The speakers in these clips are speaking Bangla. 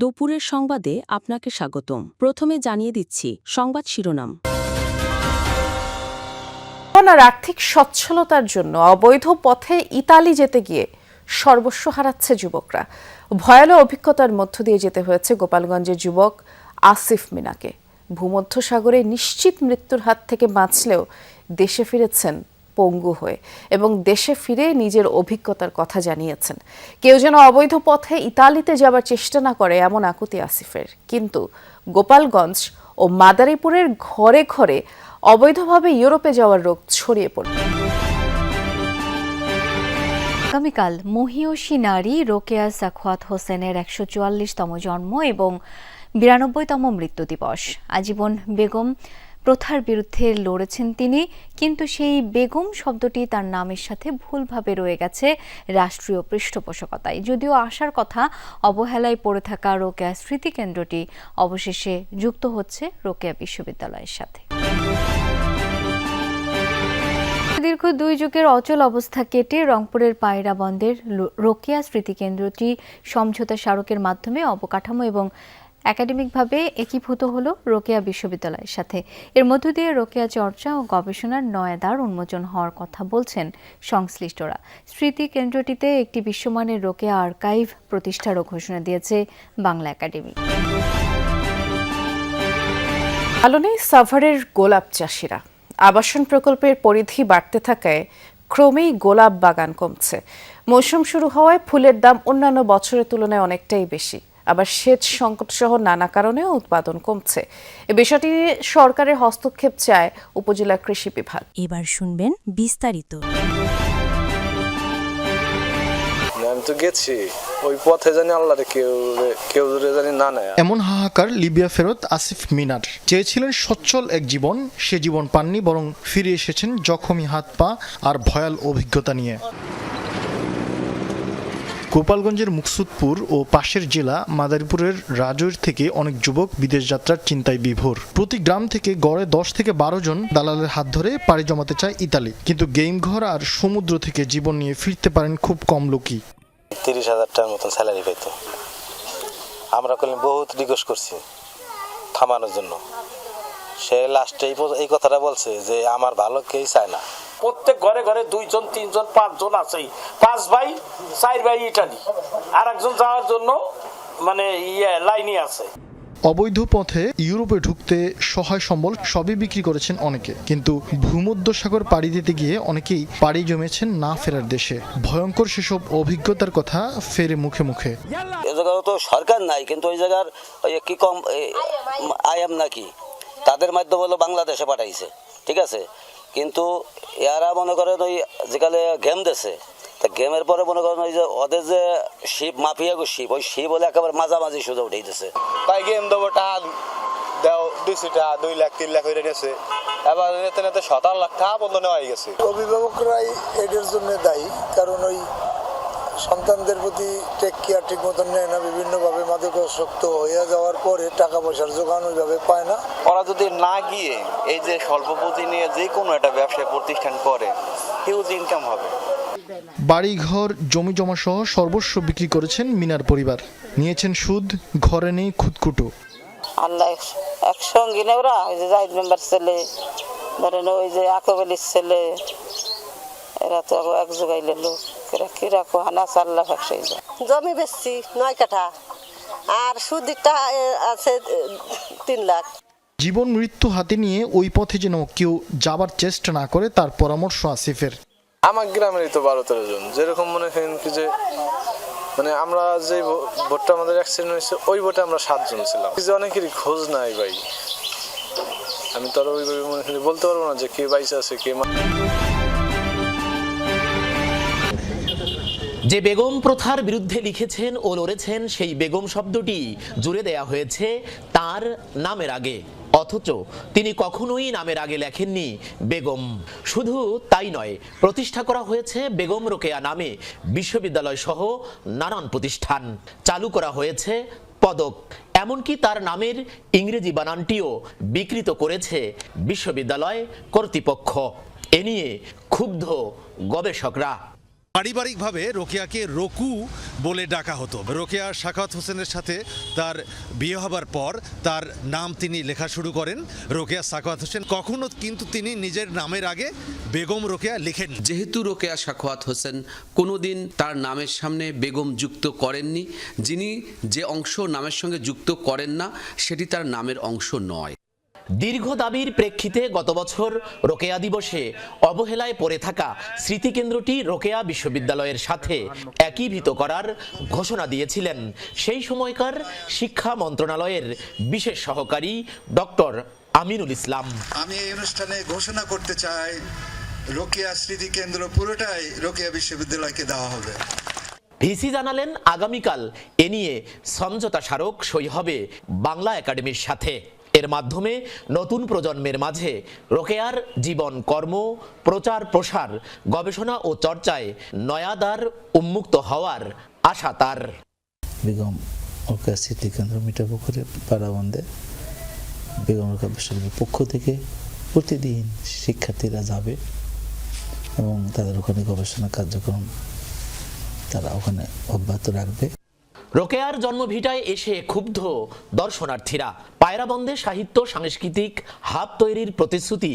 দুপুরের সংবাদে আপনাকে স্বাগতম। প্রথমে জানিয়ে দিচ্ছি সংবাদ শিরোনাম। আর আর্থিক সচ্ছলতার জন্য অবৈধ পথে ইতালি যেতে গিয়ে সর্বস্ব হারাচ্ছে যুবকরা। ভয়ানক অভিজ্ঞতার মধ্য দিয়ে যেতে হয়েছে গোপালগঞ্জের যুবক আসিফ মিনাকে। ভূমধ্যসাগরে নিশ্চিত মৃত্যুর হাত থেকে বাঁচলেও দেশে ফিরেছেন পঙ্গু হয়ে এবং দেশে ফিরে নিজের অভিজ্ঞতার কথা জানিয়েছেন। কেউ যেন অবৈধ পথে ইতালিতে যাবার চেষ্টা না করে এমন আকুতি আসিফের। কিন্তু গোপালগঞ্জ ও মাদারীপুরের ঘরে ঘরে অবৈধভাবে ইউরোপে যাওয়ার রোগ ছড়িয়ে পড়ল। আগামীকাল মহিয়সী নারী রোকেয়া সাখওয়াত হোসেনের একশো চুয়াল্লিশতম জন্ম এবং বিরানব্বইতম মৃত্যু দিবস। আজীবন বেগম প্রথার বিরুদ্ধে লড়েছেন তিনি, কিন্তু সেই বেগম শব্দটি তার নামের সাথে ভুলভাবে রয়ে গেছে রাষ্ট্রীয় পৃষ্ঠপোষকতায়। যদিও আসার কথা, অবহেলায় পড়ে থাকা রোকেয়া স্মৃতিকেন্দ্রটি অবশেষে যুক্ত হচ্ছে রোকেয়া বিশ্ববিদ্যালয়ের সাথে। দীর্ঘ দুই যুগের অচল অবস্থা কেটে রংপুরের পায়রা বন্দর রোকেয়া স্মৃতিকেন্দ্রটি সমঝোতা স্মারকের মাধ্যমে অবকাঠামো এবং একাডেমিকভাবে একীভূত হলো রোকেয়া বিশ্ববিদ্যালয়ের সাথে। এর মধ্য দিয়ে রোকেয়া চর্চা ও গবেষণার নয়া দ্বার উন্মোচন হওয়ার কথা বলছেন সংশ্লিষ্টরা। স্মৃতি কেন্দ্রটিতে একটি বিশ্বমানের রোকেয়া আর্কাইভ প্রতিষ্ঠারও ঘোষণা দিয়েছে বাংলা একাডেমি। ভালো নেই সাভারের গোলাপ চাষিরা। আবাসন প্রকল্পের পরিধি বাড়তে থাকায় ক্রমেই গোলাপ বাগান কমছে। মৌসুম শুরু হওয়ায় ফুলের দাম অন্যান্য বছরের তুলনায় অনেকটাই বেশি। আবার সেচ সংকট সহ নানা কারণে উৎপাদন কমছে। এ বিষয়টি সরকারের হস্তক্ষেপ চায় উপজেলা কৃষি বিভাগ। এবার শুনবেন বিস্তারিত। আমি তো গেছি। ওই পথে জানি আল্লাহরে কেউ কেউ জানি না নেয়। এমন হাহাকার লিবিয়া ফেরত আসিফ মিনার। চেয়েছিলেন সচ্ছল এক জীবন সে জীবন পাননি বরং ফিরে এসেছেন জখমি হাত পা আর ভয়াল অভিজ্ঞতা নিয়ে। গোপালগঞ্জের মুকসুদপুর ও পাশের জেলা মাদারীপুরের রাজৈর থেকে অনেক যুবক বিদেশ যাত্রার চিন্তায় বিভোর। প্রতি গ্রাম থেকে গড়ে দশ থেকে বারো জন দালালের হাত ধরে পাড়ি জমাতে চায় ইতালি। কিন্তু গেম ঘর আর সমুদ্র থেকে জীবন নিয়ে ফিরতে পারেন খুব কম লোকই। তিরিশ হাজার টাকার মতন স্যালারি পেতো আমরা করলাম বহুত রিকোয়েস্ট করছি থামানোর জন্য। সে লাস্টে এই কথাটা বলছে যে, আমার ভালো কেউ চায় না। প্রত্যেক ঘরে ঘরে দুইজন তিনজন পাঁচজন আছেই। পাঁচ ভাই চার ভাই ইটালি। আর একজন যাওয়ার জন্য মানে ইয়ে লাইনে আছে। অবৈধ পথে ইউরোপে ঢুকতে সহায় সম্বল সবই বিক্রি করেছেন অনেকে। কিন্তু ভূমধ্যসাগর পাড়ি দিতে গিয়ে অনেকেই পাড়ি জমেছেন না ফেরার দেশে। ভয়ঙ্কর সেসব অভিজ্ঞতার কথা ফেরে মুখে মুখে। এ জায়গায় তো সরকার নাই কিন্তু ওই জায়গার কি কম আইএম নাকি? তাদের মাধ্যমে হলো বাংলাদেশে পাঠাইছে। ঠিক আছে? কিন্তু এরা মনে করেন ওই যেখানে গেম দেশে তা গেমের পরে মনে করেন ওই যে ওদের যে শিব মাফিয়া গো শিপ ওই শিব হলে একেবারে মাঝামাঝি সোজা উঠেই দিছে। তাই গেম দেবো টাকা দেও দুইশো টাকা দুই লাখ তিন লাখ হয়ে গেছে। এবার নেতে নেতে সতেরো লাখ টাকা বন্ধ নেওয়া হয়ে গেছে। অভিভাবকরাই এদের জন্য দায়ী কারণ ওই সন্তানদের প্রতি টেক কেয়ার ঠিক মতন নেয় না বিভিন্নভাবে মাদকাসক্ত হয়ে যাওয়ার পরে টাকা পয়সার যোগান ওইভাবে পায় না। ওরা যদি না গিয়ে এই যে স্বল্প পুঁজি নিয়ে যে কোনো একটা ব্যবসায় প্রতিষ্ঠান করে হিউজ ইনকাম হবে। বাড়িঘর জমি জমা সহ সর্বস্ব বিক্রি করেছেন মিনার পরিবার। নিয়েছেন সুদ ঘরে নেই খুদকুটো আল্লাহ এক- একসঙ্গে না ওরা। ওই যে জাহিদ মেম্বার ছেলে ধরেন ওই যে আকবলির ছেলে এরা তো এক জোগাইলে লোক। কীরকম হানা চাল্লা ব্যবসায়ী জমি বেচছি নয় কাঠা। আর সুদিকটা আছে তিন লাখ। জীবন মৃত্যু হাতে নিয়ে ওই পথে যেন কেউ যাবার চেষ্টা না করে তার পরামর্শ আসিফের। আমার গ্রামেরই তো বারো তেরো জন। যেরকম মনে করেন কি যে মানে আমরা যে ভোটটা আমাদের অ্যাক্সিডেন্ট হয়েছে ওই ভোটে আমরা সাতজন ছিলাম। যে অনেকেরই খোঁজ নাই ভাই। আমি তো আর ওইভাবে মনে করি বলতে পারব না যে কে বাইসে আছে কে যে বেগম প্রথার বিরুদ্ধে লিখেছেন ও লড়েছেন সেই বেগম শব্দটি জুড়ে দেয়া হয়েছে তার নামের আগে। অথচ তিনি কখনোই নামের আগে লেখেননি বেগম। শুধু তাই নয়, প্রতিষ্ঠা করা হয়েছে বেগম রোকেয়া নামে বিশ্ববিদ্যালয় সহ নানান প্রতিষ্ঠান। চালু করা হয়েছে পদক। এমনকি তার নামের ইংরেজি বানানটিও বিকৃত করেছে বিশ্ববিদ্যালয় কর্তৃপক্ষ। এ নিয়ে ক্ষুব্ধ গবেষকরা। পারিবারিকভাবে রোকেয়াকে রকু বলে ডাকা হতো। রোকেয়া শাখাত হোসেনের সাথে তার বিয়ে হবার পর তার নাম তিনি লেখা শুরু করেন। রোকেয়া সাখাওয়াত হোসেন কখনো কিন্তু তিনি নিজের নামের আগে বেগম রোকেয়া লিখেন। যেহেতু রোকেয়া সাখোয়াত হোসেন কোনোদিন তার নামের সামনে বেগম যুক্ত করেননি, যিনি যে অংশ নামের সঙ্গে যুক্ত করেন না, সেটি তার নামের অংশ নয়। দীর্ঘ দাবির প্রেক্ষিতে গত বছর রোকেয়া দিবসে অবহেলায় পড়ে থাকা স্মৃতিকেন্দ্রটি রোকেয়া বিশ্ববিদ্যালয়ের সাথে একীভূত করার ঘোষণা দিয়েছিলেন। সেই সময়কার শিক্ষা মন্ত্রণালয়ের বিশেষ সহকারী ডক্টর আমিনুল ইসলাম। আমি এই অনুষ্ঠানে ঘোষণা করতে চাই রোকেয়া স্মৃতি কেন্দ্র পুরোটাই রোকেয়া বিশ্ববিদ্যালয়কে দেওয়া হবে। ভিসি জানালেন আগামীকাল এ নিয়ে সমঝোতা স্মারক সই হবে বাংলা একাডেমির সাথে। এর মাধ্যমে নতুন প্রজন্মের মাঝে রোকেয়ার জীবন কর্ম, প্রচার প্রসার, গবেষণা ও চর্চায় নয়াদার উন্মুক্ত হওয়ার আশা তার। বেগম রোকেয়া স্মৃতি কেন্দ্র মিঠাপুকুরে পাড়াবন্দে বেগম রোকেয়া বিশ্ববিদ্যালয়ের পক্ষ থেকে প্রতিদিন শিক্ষার্থীরা যাবে এবং তাদের ওখানে গবেষণা কার্যক্রম তারা ওখানে অব্যাহত রাখবে। রোকেয়ার জন্মভিটায় এসে ক্ষুব্ধ দর্শনার্থীরা। পায়রাবন্দে সাহিত্য, সাংস্কৃতিক হাব তৈরির প্রতিশ্রুতি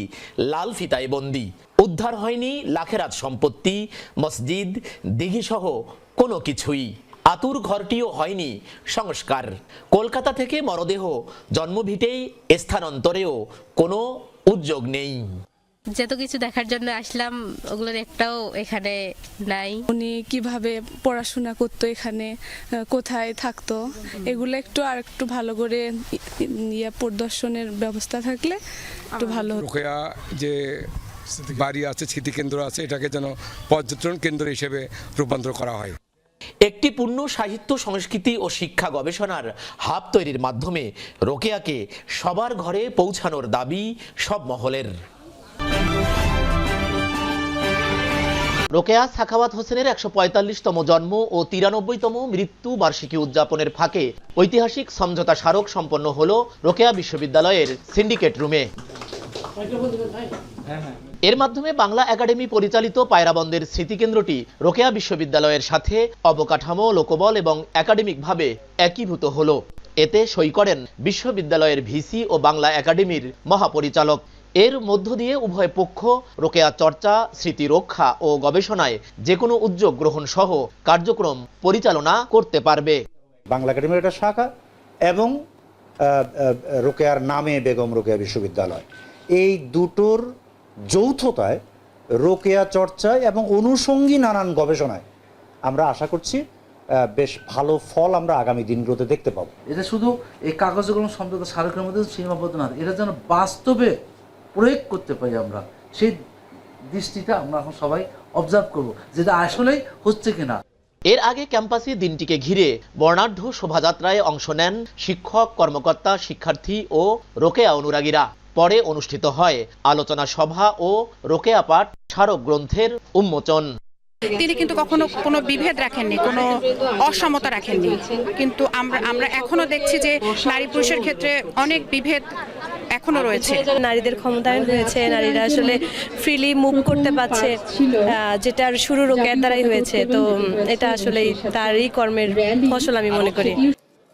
লাল ফিতায় বন্দি। উদ্ধার হয়নি লাখেরাত সম্পত্তি, মসজিদ, দিঘিসহ কোনো কিছুই। আতুর ঘরটিও হয়নি সংস্কার। কলকাতা থেকে মরদেহ, জন্মভিটেই স্থানান্তরেও কোনো উদ্যোগ নেই। যত কিছু দেখার জন্য আসলাম ওগুলোর একটাও এখানে নাই। উনি কীভাবে পড়াশোনা করতো এখানে কোথায় থাকতো এগুলো একটু আর একটু ভালো করে ইয়া ইয়ে প্রদর্শনের ব্যবস্থা থাকলে একটু ভালো রোকেয়া যে বাড়ি আছে স্মৃতিকেন্দ্র আছে এটাকে যেন পর্যটন কেন্দ্র হিসেবে রূপান্তর করা হয়। একটি পূর্ণ সাহিত্য সংস্কৃতি ও শিক্ষা গবেষণার হাব তৈরির মাধ্যমে রোকেয়াকে সবার ঘরে পৌঁছানোর দাবি সব মহলের। রোকেয়া সাখাওয়াত হোসেনের একশো পঁয়তাল্লিশতম জন্ম ও তিরানব্বইতম মৃত্যু বার্ষিকী উদযাপনের ফাঁকে ঐতিহাসিক সমঝোতা স্মারক সম্পন্ন হল রোকেয়া বিশ্ববিদ্যালয়ের সিন্ডিকেট রুমে। এর মাধ্যমে বাংলা একাডেমি পরিচালিত পায়রাবন্দের স্মৃতিকেন্দ্রটি রোকেয়া বিশ্ববিদ্যালয়ের সাথে অবকাঠামো, লোকবল এবং একাডেমিকভাবে একীভূত হল। এতে সই করেন বিশ্ববিদ্যালয়ের ভিসি ও বাংলা একাডেমির মহাপরিচালক এর মধ্য দিয়ে উভয় পক্ষ রোকেয়া চর্চা স্মৃতি রক্ষা ও গবেষণায় যে কোনো উদ্যোগ গ্রহণ সহ কার্যক্রম পরিচালনা করতে পারবে। বাংলা একাডেমির একটা শাখা এবং রোকেয়ার নামে বেগম রোকেয়া বিশ্ববিদ্যালয়। এই দুটোর যৌথতায় রোকেয়া চর্চায় এবং অনুষঙ্গী নানান গবেষণায় আমরা আশা করছি বেশ ভালো ফল আমরা আগামী দিনগুলোতে দেখতে পাবো। এটা শুধু এই কাগজ কলম স্মারকের মধ্যে সীমাবদ্ধ না এটা যেন বাস্তবে প্রয়োগ করতে পারি আমরা। সেই দৃষ্টিটা আমরা এখন সবাই অবজার্ভ করব যেটা আসলেই হচ্ছে কিনা। এর আগে ক্যাম্পাসে দিনটিকে ঘিরে বর্ণাঢ্য শোভাযাত্রায় অংশ নেন শিক্ষক কর্মকর্তা শিক্ষার্থী ও রোকেয়া অনুরাগীরা। পরে অনুষ্ঠিত হয় আলোচনা সভা ও রোকেয়া পাঠ স্মারক গ্রন্থের উন্মোচন। তিনি কিন্তু কখনো কোনো বিভেদ রাখেননি কোনো অসমতা রাখেননি। কিন্তু আমরা আমরা এখনও দেখছি যে নারী পুরুষের ক্ষেত্রে অনেক বিভেদ এখনও রয়েছে। নারীদের ক্ষমতায়ন হয়েছে নারীরা আসলে ফ্রিলি মুভ করতে পারছে যেটার শুরু রোকেয়ার দ্বারাই হয়েছে। তো এটা আসলে তারই কর্মের ফসল আমি মনে করি।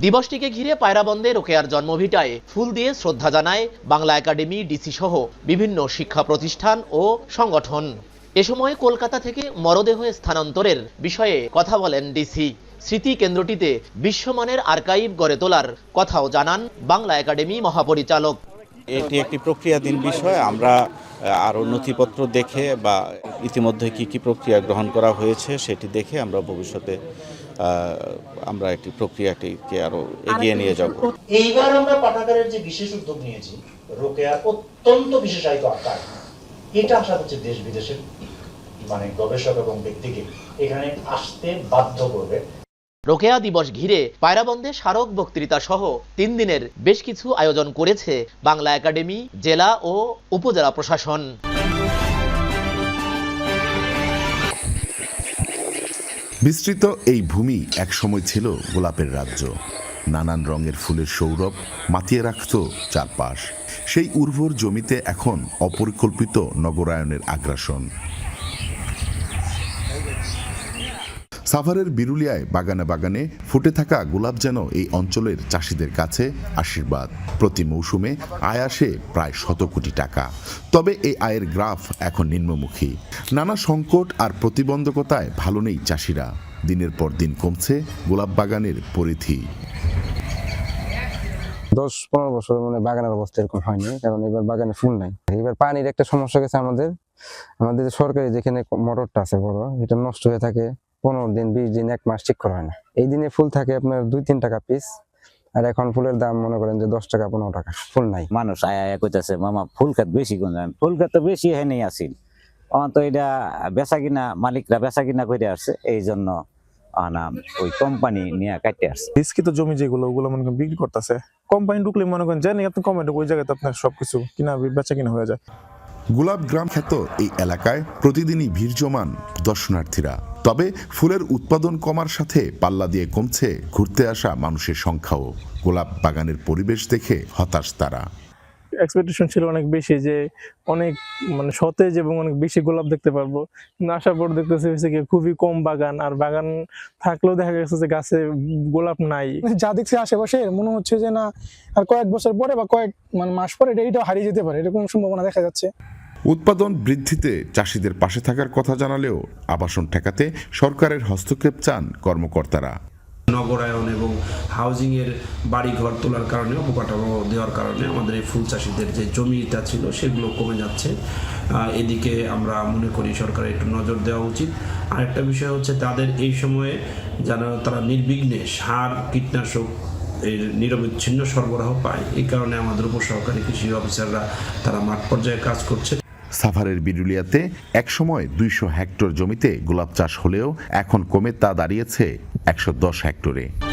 দিবসটিকে ঘিরে পায়রাবন্দে রোকেয়ার জন্মভিটায় ফুল দিয়ে শ্রদ্ধা জানায় বাংলা একাডেমি ডিসি সহ বিভিন্ন শিক্ষা প্রতিষ্ঠান ও সংগঠন। এ সময় কলকাতা থেকে মরদেহ স্থানান্তরের বিষয়ে কথা বলেন ডিসি। স্মৃতি কেন্দ্রটিতে বিশ্বমানের আর্কাইভ গড়ে তোলার কথাও জানান বাংলা একাডেমি মহাপরিচালক। এটি একটি প্রক্রিয়াধীন বিষয়। আমরা আরও নথিপত্র দেখে বা ইতিমধ্যে কি কি প্রক্রিয়া গ্রহণ করা হয়েছে সেটি দেখে আমরা ভবিষ্যতে আমরা একটি প্রক্রিয়াটিকে আরও এগিয়ে নিয়ে যাব। এইবার আমরা পাঠাগারের যে বিশেষ উদ্যোগ নিয়েছি রোকেয়ার অত্যন্ত বিশেষায়িত আকার। এটা আশা করছে দেশ বিদেশের মানে গবেষক এবং ব্যক্তিকে এখানে আসতে বাধ্য করবে। রোকেয়া দিবস ঘিরে পায়রাবন্দে স্মারক বক্তৃতা সহ তিন দিনের বেশ কিছু আয়োজন করেছে বাংলা একাডেমি, জেলা ও উপজেলা প্রশাসন। বিস্তৃত এই ভূমি একসময় ছিল গোলাপের রাজ্য। নানান রঙের ফুলের সৌরভ মাতিয়ে রাখত চারপাশ। সেই উর্বর জমিতে এখন অপরিকল্পিত নগরায়নের আগ্রাসন। সাভারের বিরুলিয়ায় বাগানে বাগানে ফুটে থাকা গোলাপ যেন এই অঞ্চলের চাষিদের কাছে আশীর্বাদ। প্রতি মৌসুমে আয় আসে প্রায় শত কোটি টাকা। তবে এই আয়ের গ্রাফ এখন নিম্নমুখী। নানা সংকট আর প্রতিবন্ধকতায় ভালো নেই চাষিরা। দিনের পর দিন কমছে গোলাপ বাগানের পরিধি। দশ পনেরো বছর মানে বাগানের অবস্থা এরকম হয়নি, কারণ এবার বাগানে ফুল নাই। এবার পানির একটা সমস্যা গেছে আমাদের। আমাদের সরকারি যেখানে মোটরটা আছে বড়, এটা নষ্ট হয়ে থাকে। পনেরো দিন বিশ দিন এক মাস ঠিক করা হয় না। এই দিনে ফুল থাকে আপনার দুই তিন টাকা পিস আর এখন ফুলের দাম মনে করেন যে দশ টাকা পনেরো টাকা ফুল নাই। মানুষ আয়া আয়া কইতাছে মামা ফুল খাত বেশি কোন জানেন ফুল খাত তো বেশি হ্যাঁ নেই আসিল। আমার তো এটা বেচা কিনা মালিকরা বেচা কিনা করে আসছে এই জন্য আনা ওই কোম্পানি নিয়ে কাটতে আসছে। বিস্কিত জমি যেগুলো ওগুলো মনে করেন বিক্রি করতেছে। কোম্পানি ঢুকলে মনে করেন জানি আপনি কোম্পানি ওই জায়গাতে আপনার সবকিছু কিনা বেচা কিনা হয়ে যায়। গোলাপ গ্রাম খ্যাত এই এলাকায় প্রতিদিনই ভিড় জমান দর্শনার্থীরা। তবে ফুলের উৎপাদন কমার সাথে পাল্লা দিয়ে কমছে ঘুরতে আসা মানুষের সংখ্যাও। গোলাপ বাগানের পরিবেশ দেখে হতাশ তারা। এক্সপেকটেশন ছিল অনেক বেশি যে অনেক মানে সতেজ এবং অনেক বেশি গোলাপ দেখতে পারব। কিন্তু আসার পর দেখতেছি হচ্ছে কি খুবই কম বাগান আর বাগান থাকলেও দেখা গেছে যে গাছে গোলাপ নাই। যা দেখছি আশেপাশে মনে হচ্ছে যে না আর কয়েক বছর পরে বা কয়েক মানে মাস পরে এটা এইটা হারিয়ে যেতে পারে এরকম সম্ভাবনা দেখা যাচ্ছে। উৎপাদন বৃদ্ধিতে চাষিদের পাশে থাকার কথা জানালেও আবাসন ঠেকাতে সরকারের হস্তক্ষেপ চান কর্মকর্তারা। নগরায়ন এবং হাউজিং এর বাড়ি ঘর তোলার কারণে, অবকাঠামো দেওয়ার কারণে আমাদের এই ফুল চাষিদের যে জমিটা ছিল সেগুলো কমে যাচ্ছে। এদিকে আমরা মনে করি সরকারের একটু নজর দেওয়া উচিত। আরেকটা বিষয় হচ্ছে তাদের এই সময়ে যেন তারা নির্বিঘ্নে সার, কীটনাশক এর নিরবিচ্ছিন্ন সরবরাহ পায়। এই কারণে আমাদের উপসহকারী কৃষি অফিসাররা তারা মাঠ পর্যায়ে কাজ করছে। সাভারের বিরুলিয়াতে একসময় দুইশো হেক্টর জমিতে গোলাপ চাষ হলেও এখন কমে তা দাঁড়িয়েছে একশো দশ হেক্টরে।